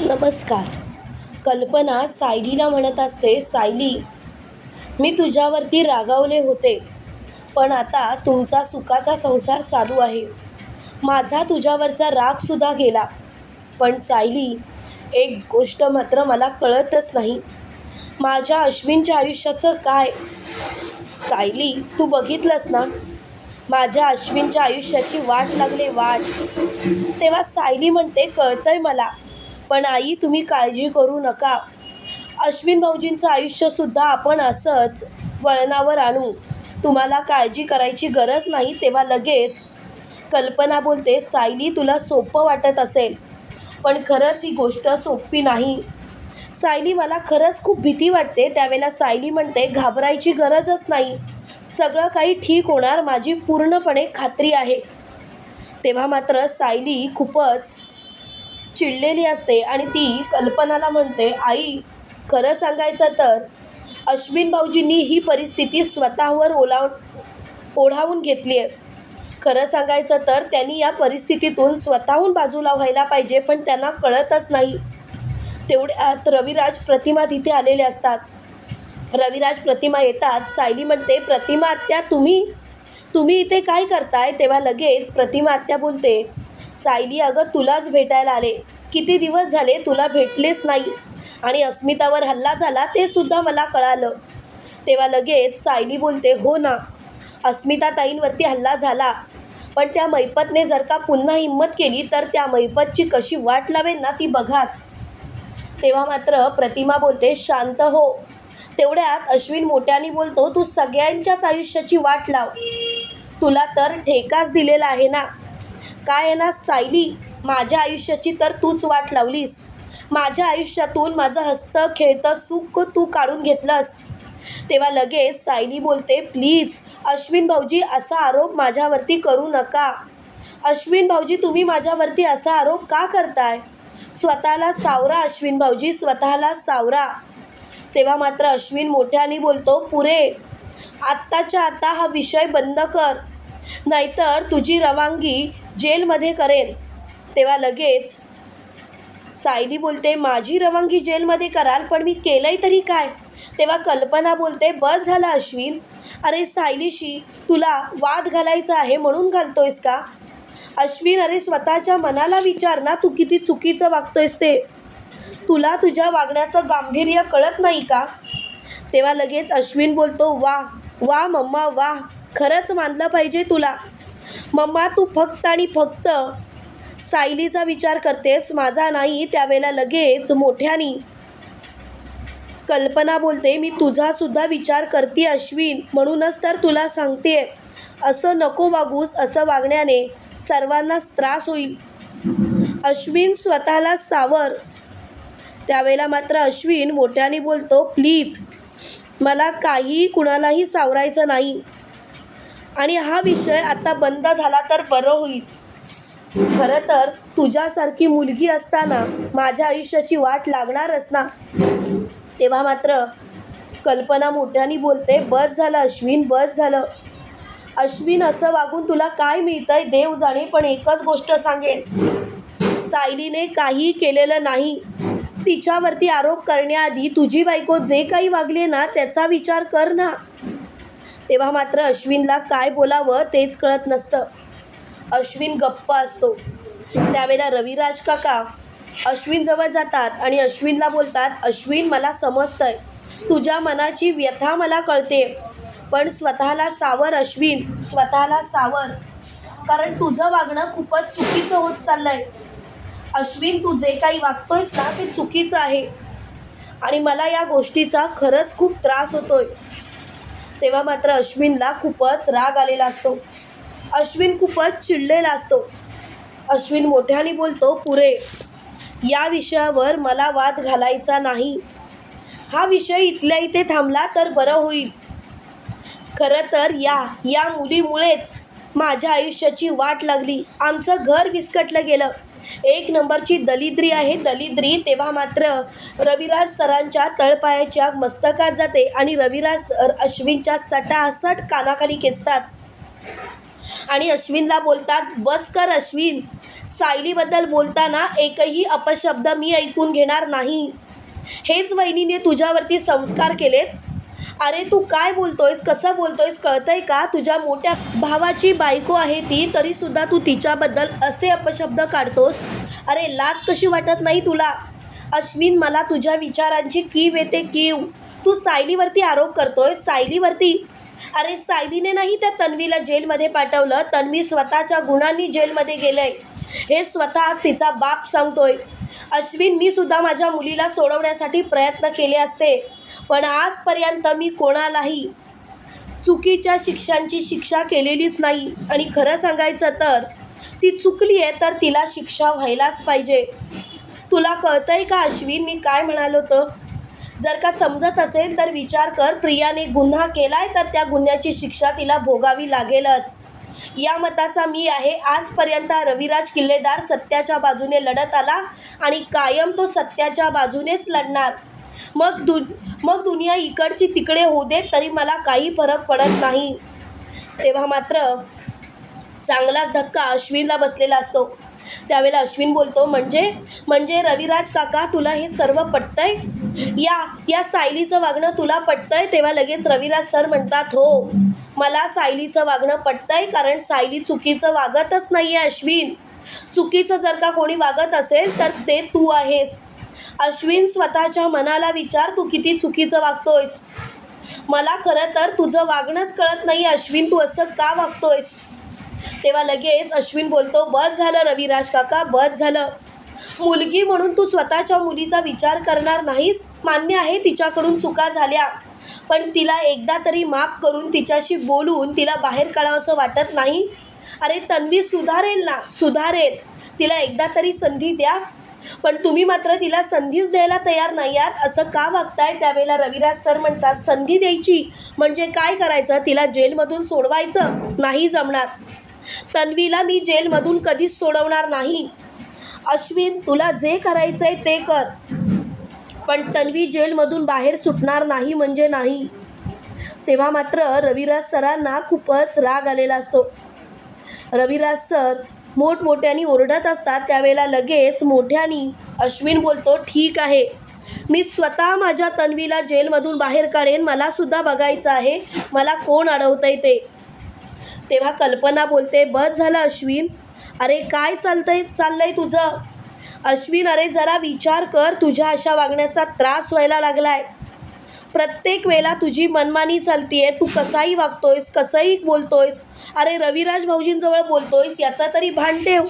नमस्कार. कल्पना सायलीला म्हणत असते सायली मी तुझ्यावरती रागावले होते पण आता तुमचा सुखाचा संसार चालू आहे. माझा तुझ्यावरचा रागसुद्धा गेला. पण सायली एक गोष्ट मात्र मला कळतच नाही. माझ्या अश्विनच्या आयुष्याचं काय? सायली तू बघितलंस ना? माझ्या अश्विनच्या आयुष्याची वाट लागले वाट. तेव्हा सायली म्हणते कळतंय मला. पण आई तुम्ही काळजी करू नका. अश्विन भाऊजींचं आयुष्यसुद्धा आपण असंच वळणावर आणू. तुम्हाला काळजी करायची गरज नाही तेव्हा लगेच कल्पना बोलते सायली तुला सोपं वाटत असेल पण खरंच ही गोष्ट सोपी नाही. सायली मला खरंच खूप भीती वाटते. त्यावेळेला सायली म्हणते घाबरायची गरजच नाही. सगळं काही ठीक होणार. माझी पूर्णपणे खात्री आहे. तेव्हा मात्र सायली खूपच चिडलेली असते आणि ती कल्पनाला म्हणते आई खरं सांगायचं तर अश्विन भाऊजींनी ही परिस्थिती स्वतःवर ओलाव ओढावून घेतली आहे. खरं सांगायचं तर त्यांनी या परिस्थितीतून स्वतःहून बाजूला व्हायला पाहिजे पण त्यांना कळतच नाही. तेवढ्यात रविराज प्रतिमा तिथे आलेले असतात. रविराज प्रतिमा येतात. सायली म्हणते प्रतिमा आत्या तुम्ही तुम्ही इथे काय करताय? तेव्हा लगेच प्रतिमा आत्या बोलते सायली अगं तुलाच भेटायला आले. किती दिवस झाले तुला भेटलेच नाही. आणि अस्मितावर हल्ला झाला ते सुद्धा मला कळालं. तेव्हा लगेच सायली बोलते हो ना अस्मिता ताईंवरती हल्ला झाला. पण त्या मैपतने जर का पुन्हा हिंमत केली तर त्या मैपतची कशी वाट लावेल ना ती बघाच. तेव्हा मात्र प्रतिमा बोलते शांत हो. तेवढ्यात अश्विन मोठ्याने बोलतो तू सगळ्यांच्याच आयुष्याची वाट लाव. तुला तर ठेकाच दिलेला आहे ना. काय आहे ना सायली माझ्या आयुष्याची तर तूच वाट लावलीस. माझ्या आयुष्यातून माझं हसतं खेळतं सुख तू काढून घेतलंस. तेव्हा लगेच सायली बोलते प्लीज अश्विन भाऊजी असा आरोप माझ्यावरती करू नका. अश्विन भाऊजी तुम्ही माझ्यावरती असा आरोप का करताय? स्वतःला सावरा अश्विन भाऊजी स्वतःला सावरा. तेव्हा मात्र अश्विन मोठ्याने बोलतो पुरे आत्ताच्या आता हा विषय बंद कर. नाहीतर तुझी रवानगी जेलमध्ये करेन. तेव्हा लगेच सायली बोलते माझी रवानगी जेलमध्ये कराल पण मी केलंय तरी काय? तेव्हा कल्पना बोलते बस झाला अश्विन. अरे सायलीशी तुला वाद घालायचा आहे म्हणून घालतोयस का? अश्विन अरे स्वतःच्या मनाला विचार ना तू किती चुकीचं वागतोयस ते. तुला तुझ्या वागण्याचं गांभीर्य कळत नाही का? तेव्हा लगेच अश्विन बोलतो वा वा मम्मा वा खरंच मानलं पाहिजे तुला? मम्मा तू फक्त आणि फक्त सायलीचा विचार करतेस. माझा नाही त्यावेळेला लगेच मोठ्यानी कल्पना बोलते मी तुझासुद्धा विचार करते अश्विन म्हणूनच तर तुला सांगते. असं नको वागूस असं वागण्याने सर्वांनाच त्रास होईल. अश्विन स्वतःला सावर. त्यावेळेला मात्र अश्विन मोठ्याने बोलतो प्लीज मला काही कुणालाही सावरायचं नाही. आणि हा विषय आता बंद झाला तर बरं होईल. खरं तर तुझ्यासारखी मुलगी असताना माझ्या आयुष्याची वाट लागणारच ना? तेव्हा मात्र कल्पना मोठ्याने बोलते बस झालं अश्विन बस झालं. अश्विन असं वागून तुला काय मिळतंय देव जाणे पण एकच गोष्ट सांगेन. सायलीने काही केलेलं नाही. तिच्यावरती आरोप करण्याआधी तुझी बायको जे काही वागले ना त्याचा विचार कर ना. तेव्हा मात्र अश्विनला काय बोलावं तेच कळत नसतं. अश्विन गप्प असतो. त्यावेळेला रविराज काका अश्विनजवळ जातात आणि अश्विनला बोलतात अश्विन मला समजतंय. तुझ्या मनाची व्यथा मला कळते. पण स्वतःला सावर अश्विन स्वतःला सावर. कारण तुझं वागणं खूपच चुकीचं होत चाललंय. अश्विन तू जे काही वागतोयस ना ते चुकीचं आहे. आणि मला या गोष्टीचा खरंच खूप त्रास होतोय. तेव्हा मात्र अश्विनला खूपच राग आलेला असतो. अश्विन खूपच चिडलेला असतो. अश्विन मोठ्याने बोलतो पुरे या विषयावर मला वाद घालायचा नाही. हा विषय इथल्या इथे थांबला तर बरं होईल. खरं तर या या मुलीमुळेच माझ्या आयुष्याची वाट लागली. आमचं घर विस्कटलं गेलं. एक नंबरची दलिद्री आहे. दलिद्री तेव्हा मात्र रविराज सरांच्या तळपायाच्या मस्तकात जाते आणि रविराज सर अश्विनच्या सटासट कानाखाली खेचतात. आणि अश्विनला बोलतात बस कर अश्विन. सायलीबद्दल बोलताना एकही अपशब्द मी ऐकून घेणार नाही. हेच वहिनीने तुझ्यावरती संस्कार केलेत. अरे तू काय बोलतोयस? कसं बोलतोयस? कळतंय का? तुझ्या मोठ्या भावाची बायको आहे ती तरीसुद्धा तू तिच्याबद्दल असे अपशब्द काढतोस? अरे लाज कशी वाटत नाही तुला? अश्विन मला तुझ्या विचारांची कीव येते कीव. तू सायलीवरती आरोप करतोय सायलीवरती? अरे सायलीने नाही त्या तन्वीला जेलमध्ये पाठवलं. तन्वी स्वतःच्या गुणांनी जेलमध्ये गेलंय. हे स्वतः तिचा बाप सांगतोय. अश्विन मी सुद्धा माझ्या मुलीला सोडवण्यासाठी प्रयत्न केले असते. पण आजपर्यंत मी कोणालाही चुकीच्या शिक्षांची शिक्षा केलेलीच नाही. आणि खरं सांगायचं तर ती चुकली आहे तर तिला शिक्षा व्हायलाच पाहिजे. तुला कळतंय का अश्विन मी काय म्हणालो तर जर का समजत असेल तर विचार कर. प्रियाने गुन्हा केलाय तर त्या गुन्ह्याची शिक्षा तिला भोगावी लागेलच. या मताचा मी आहे. आजपर्यंत रविराज किल्लेदार सत्याच्या बाजूने लढत आला आणि कायम तो सत्याच्या बाजूनेच लढणार. मग दु मग दुनिया इकडची तिकडे होऊ दे तरी मला काही फरक पडत नाही. तेव्हा मात्र चांगलाच धक्का अश्विनला बसलेला असतो. त्यावेळेला अश्विन बोलतो म्हणजे म्हणजे रविराज काका तुला हे सर्व पटतंय? या या सायलीचं वागणं तुला पटतंय? तेव्हा लगेच रविराज सर म्हणतात हो मला सायलीचं वागणं पटतंय कारण सायली चुकीचं वागतच नाही आहे अश्विन. चुकीचं जर का कोणी वागत असेल तर ते तू आहेस. अश्विन स्वतःच्या मनाला विचार तू किती चुकीचं वागतोयस. मला खरं तर तुझं वागणंच कळत नाही अश्विन तू असं का वागतोयस? तेव्हा लगेच अश्विन बोलतो बस झालं रविराज काका बस झालं. मुलगी म्हणून तू स्वतःच्या मुलीचा विचार करणार नाहीस? मान्य आहे तिच्याकडून चुका झाल्या. पण तिला एकदा तरी माफ करून तिच्याशी बोलून तिला बाहेर काढावंसं वाटत नाही. अरे तन्वी सुधारेल ना? सुधारेल. तिला एकदा तरी संधी द्या. पण तुम्ही मात्र तिला संधीच द्यायला तयार नाही आहात. असं का वागताय? त्यावेळेला रविराज सर म्हणतात संधी द्यायची. म्हणजे काय करायचं? तिला जेलमधून सोडवायचं नाही जमणार. तन्वीला मी जेलमधून कधीच सोडवणार नाही. अश्विन तुला जे करायचं आहे ते कर. पण तन्वी जेलमधून बाहेर सुटणार नाही म्हणजे नाही. तेव्हा मात्र रविराज सरांना खूपच राग आलेला असतो. रविराज सर मोठमोठ्यानी ओरडत असतात त्यावेळेला लगेच मोठ्यानी अश्विन बोलतो ठीक आहे. मी स्वतः माझ्या तन्वीला जेलमधून बाहेर काढेन मलासुद्धा बघायचं आहे मला कोण अडवतंय ते. तेव्हा कल्पना बोलते बस झालं अश्विन. अरे काय चालतंय? चाललंय तुझं? अश्विन अरे जरा विचार कर तुझ्या अशा वागण्याचा त्रास व्हायला लागलाय. प्रत्येक वेळेला तुझी मनमानी चालतीये तू कसाही वागतोयस कसंही बोलतोयस अरे रविराज भाऊजींजवळ बोलतोयस याचा तरी भान ठेव.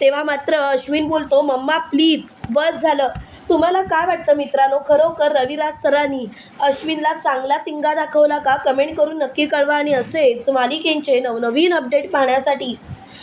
तेव्हा मात्र अश्विन बोलतो मम्मा प्लीज बस झालं. तुम्हाला काय वाटतं मित्रांनो? खरोखर रविराज सरांनी अश्विनला चांगला चिंगा दाखवला का? कमेंट करून नक्की कळवा आणि असेच मालिकेंचे नवनवीन अपडेट पाहण्यासाठी